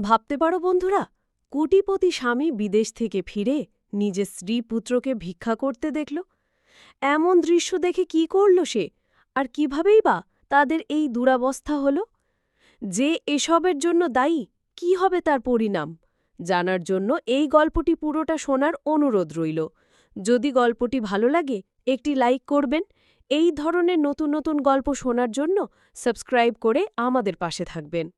ভাবতে পারো বন্ধুরা, কুটিপতি স্বামী বিদেশ থেকে ফিরে নিজের স্ত্রী পুত্রকে ভিক্ষা করতে দেখল। এমন দৃশ্য দেখে কি করল সে? আর কিভাবেই বা তাদের এই দুরাবস্থা হল? যে এসবের জন্য দায়ী, কি হবে তার পরিণাম? জানার জন্য এই গল্পটি পুরোটা শোনার অনুরোধ রইল। যদি গল্পটি ভালো লাগে, একটি লাইক করবেন। এই ধরনের নতুন নতুন গল্প শোনার জন্য সাবস্ক্রাইব করে আমাদের পাশে থাকবেন।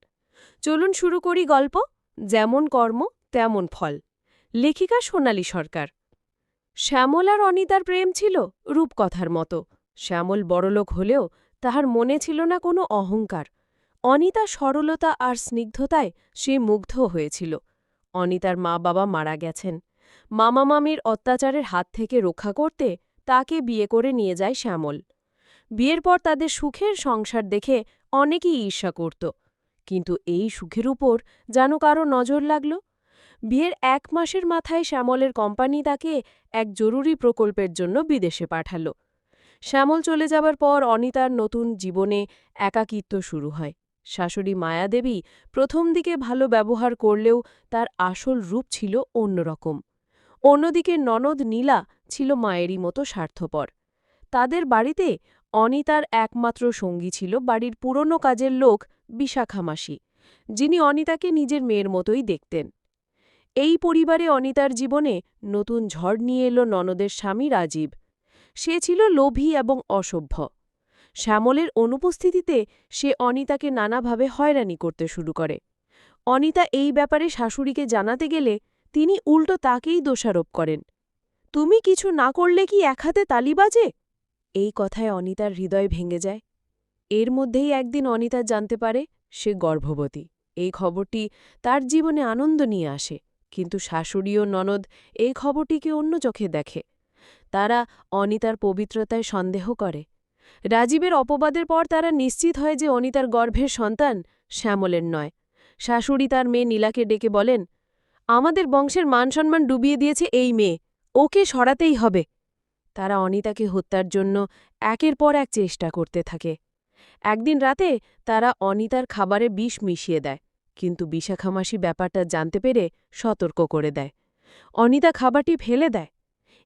চলুন শুরু করি গল্প। যেমন কর্ম, তেমন ফল। লেখিকা সোনালী সরকার। শ্যামল আর অনিতার প্রেম ছিল রূপকথার মতো। শ্যামল বড়লোক হলেও তাহার মনে ছিল না কোনো অহংকার। অনিতা সরলতা আর স্নিগ্ধতায় সে মুগ্ধ হয়েছিল। অনিতার মা বাবা মারা গেছেন। মামা মামির অত্যাচারের হাত থেকে রক্ষা করতে তাকে বিয়ে করে নিয়ে যায় শ্যামল। বিয়ের পর তাদের সুখের সংসার দেখে অনেকেই ঈর্ষা করত। কিন্তু এই সুখের উপর যেন কারও নজর লাগল? বিয়ের এক মাসের মাথায় শ্যামলের কোম্পানি তাকে এক জরুরি প্রকল্পের জন্য বিদেশে পাঠাল। শ্যামল চলে যাবার পর অনিতার নতুন জীবনে একাকিত্ব শুরু হয়। শাশুড়ি মায়াদেবী প্রথম দিকে ভালো ব্যবহার করলেও তার আসল রূপ ছিল অন্যরকম। অন্যদিকে ননদ নীলা ছিল মায়েরই মতো স্বার্থপর। তাদের বাড়িতে অনিতার একমাত্র সঙ্গী ছিল বাড়ির পুরনো কাজের লোক বিশাখা মাসি, যিনি অনিতাকে নিজের মেয়ের মতোই দেখতেন। এই পরিবারে অনিতার জীবনে নতুন ঝড় নিয়ে এলো ননদের স্বামী রাজীব। সে ছিল লোভী এবং অসভ্য। শ্যামলের অনুপস্থিতিতে সে অনিতাকে নানাভাবে হয়রানি করতে শুরু করে। অনিতা এই ব্যাপারে শাশুড়িকে জানাতে গেলে তিনি উল্টো তাকেই দোষারোপ করেন। তুমি কিছু না করলে কি এক হাতে তালি বাজে? এই কথায় অনিতার হৃদয় ভেঙে যায়। এর মধ্যেই একদিন অনিতা জানতে পারে সে গর্ভবতী। এই খবরটি তার জীবনে আনন্দ নিয়ে আসে, কিন্তু শাশুড়ি ও ননদ এই খবরটিকে অন্য চোখে দেখে। তারা অনিতার পবিত্রতায় সন্দেহ করে। রাজীবের অপবাদের পর তারা নিশ্চিত হয় যে অনিতার গর্ভের সন্তান শ্যামলের নয়। শাশুড়ি তার মেয়ে নীলাকে ডেকে বলেন, আমাদের বংশের মানসম্মান ডুবিয়ে দিয়েছে এই মেয়ে। ওকে সরাতেই হবে। তারা অনিতাকে হত্যার জন্য একের পর এক চেষ্টা করতে থাকে। একদিন রাতে তারা অনিতার খাবারে বিষ মিশিয়ে দেয়, কিন্তু বিশাখামাসি ব্যাপারটা জানতে পেরে সতর্ক করে দেয়। অনিতা খাবারটি ফেলে দেয়।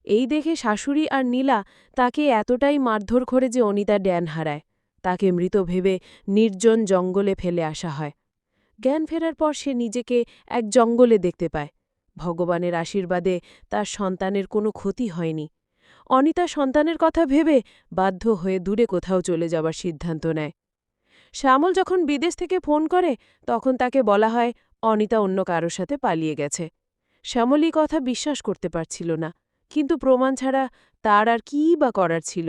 এই দেখে শাশুড়ি আর নীলা তাকে এতটাই মারধর করে যে অনিতা ড্যান হারায়। তাকে মৃত ভেবে নির্জন জঙ্গলে ফেলে আসা হয়। জ্ঞান ফেরার পর সে নিজেকে এক জঙ্গলে দেখতে পায়। ভগবানের আশীর্বাদে তার সন্তানের কোনো ক্ষতি হয়নি। অনিতা সন্তানের কথা ভেবে বাধ্য হয়ে দূরে কোথাও চলে যাবার সিদ্ধান্ত নেয়। শ্যামল যখন বিদেশ থেকে ফোন করে, তখন তাকে বলা হয়, অনিতা অন্য কারোর সাথে পালিয়ে গেছে শ্যামলী কথা বিশ্বাস করতে পারছিল না, কিন্তু প্রমাণ ছাড়া তার আর কী বা করার ছিল।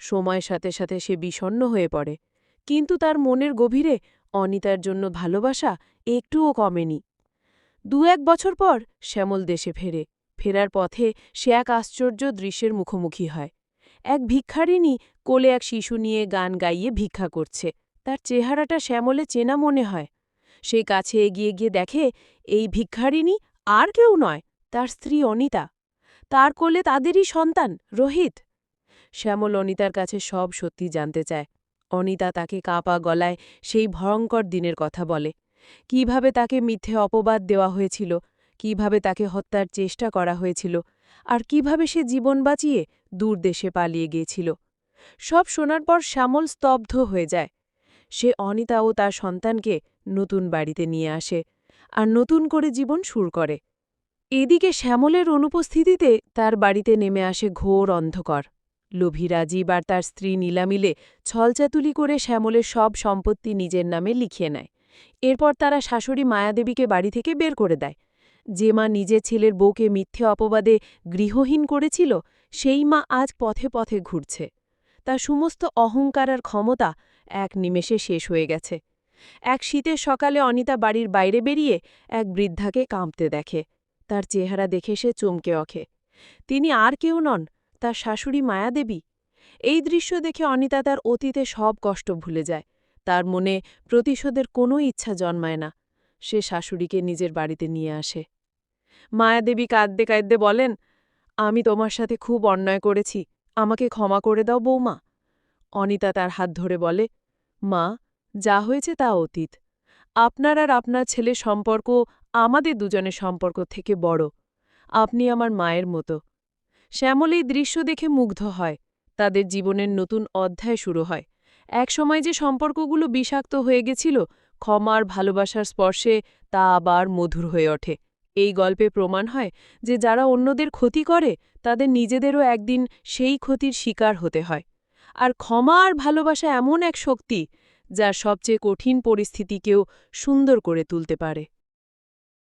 সময়ের সাথে সাথে সে বিষণ্ন হয়ে পড়ে, কিন্তু তার মনের গভীরে অনিতার জন্য ভালোবাসা একটুও কমেনি। দু এক বছর পর শ্যামল দেশে ফেরে। ফেরার পথে সে এক আশ্চর্য দৃশ্যের মুখোমুখি হয়। এক ভিক্ষারিণী কোলে এক শিশু নিয়ে গান গাইয়ে ভিক্ষা করছে। তার চেহারাটা শ্যামলে চেনা মনে হয়। সে কাছে এগিয়ে গিয়ে দেখে, এই ভিক্ষারিণী আর কেউ নয়, তার স্ত্রী অনিতা। তার কোলে তাদেরই সন্তান, রোহিত। শ্যামল অনিতার কাছে সব সত্যি জানতে চায়। অনিতা তাকে কাঁপা গলায় সেই ভয়ঙ্কর দিনের কথা বলে। কীভাবে তাকে মিথ্যে অপবাদ দেওয়া হয়েছিল কীভাবে তাকে হত্যার চেষ্টা করা হয়েছিল আর কীভাবে সে জীবন বাঁচিয়ে দূর দেশে পালিয়ে গিয়েছিল। সব শোনার পর শ্যামল স্তব্ধ হয়ে যায়। সে অনিতা ও তার সন্তানকে নতুন বাড়িতে নিয়ে আসে আর নতুন করে জীবন শুরু করে। এদিকে শ্যামলের অনুপস্থিতিতে তার বাড়িতে নেমে আসে ঘোর অন্ধকর। লোভী রাজীব আর তার স্ত্রী নীলা মিলে ছলচাতুলি করে শ্যামলের সব সম্পত্তি নিজের নামে লিখিয়ে নেয়। এরপর তারা শাশুড়ি মায়াদেবীকে বাড়ি থেকে বের করে দেয়। যে মা নিজের ছেলের বউকে মিথ্যে অপবাদে গৃহহীন করেছিল, সেই মা আজ পথে পথে ঘুরছে। তার সমস্ত অহংকার আর ক্ষমতা এক নিমেষে শেষ হয়ে গেছে। এক শীতের সকালে অনিতা বাড়ির বাইরে বেরিয়ে এক বৃদ্ধাকে কাঁপতে দেখে। তার চেহারা দেখে সে চমকে অখে তিনি আর কেউ নন, তার শাশুড়ি মায়াদেবী। এই দৃশ্য দেখে অনিতা তার অতীতে সব কষ্ট ভুলে যায়। তার মনে প্রতিশোধের কোনো ইচ্ছা জন্মায় না। সে শাশুড়িকে নিজের বাড়িতে নিয়ে আসে। মায়াদেবী কাঁদতে কাঁদতে বলেন, আমি তোমার সাথে খুব অন্যায় করেছি, আমাকে ক্ষমা করে দাও বৌমা। অনিতা তার হাত ধরে বলে, মা, যা হয়েছে তা অতীত। আপনার আর আপনার ছেলে সম্পর্ক আমাদের দুজনের সম্পর্ক থেকে বড়। আপনি আমার মায়ের মতো। শ্যামল এই দৃশ্য দেখে মুগ্ধ হয়। তাদের জীবনের নতুন অধ্যায় শুরু হয়। একসময় যে সম্পর্কগুলো বিষাক্ত হয়ে গেছিল, ক্ষমার ভালোবাসার স্পর্শে তা আবার মধুর হয়ে ওঠে। এই গল্পে প্রমাণ হয় যে যারা অন্যদের ক্ষতি করে, তাদের নিজেদেরও একদিন সেই ক্ষতির শিকার হতে হয়। আর ক্ষমা আর ভালোবাসা এমন এক শক্তি যা সবচেয়ে কঠিন পরিস্থিতিকেও সুন্দর করে তুলতে পারে।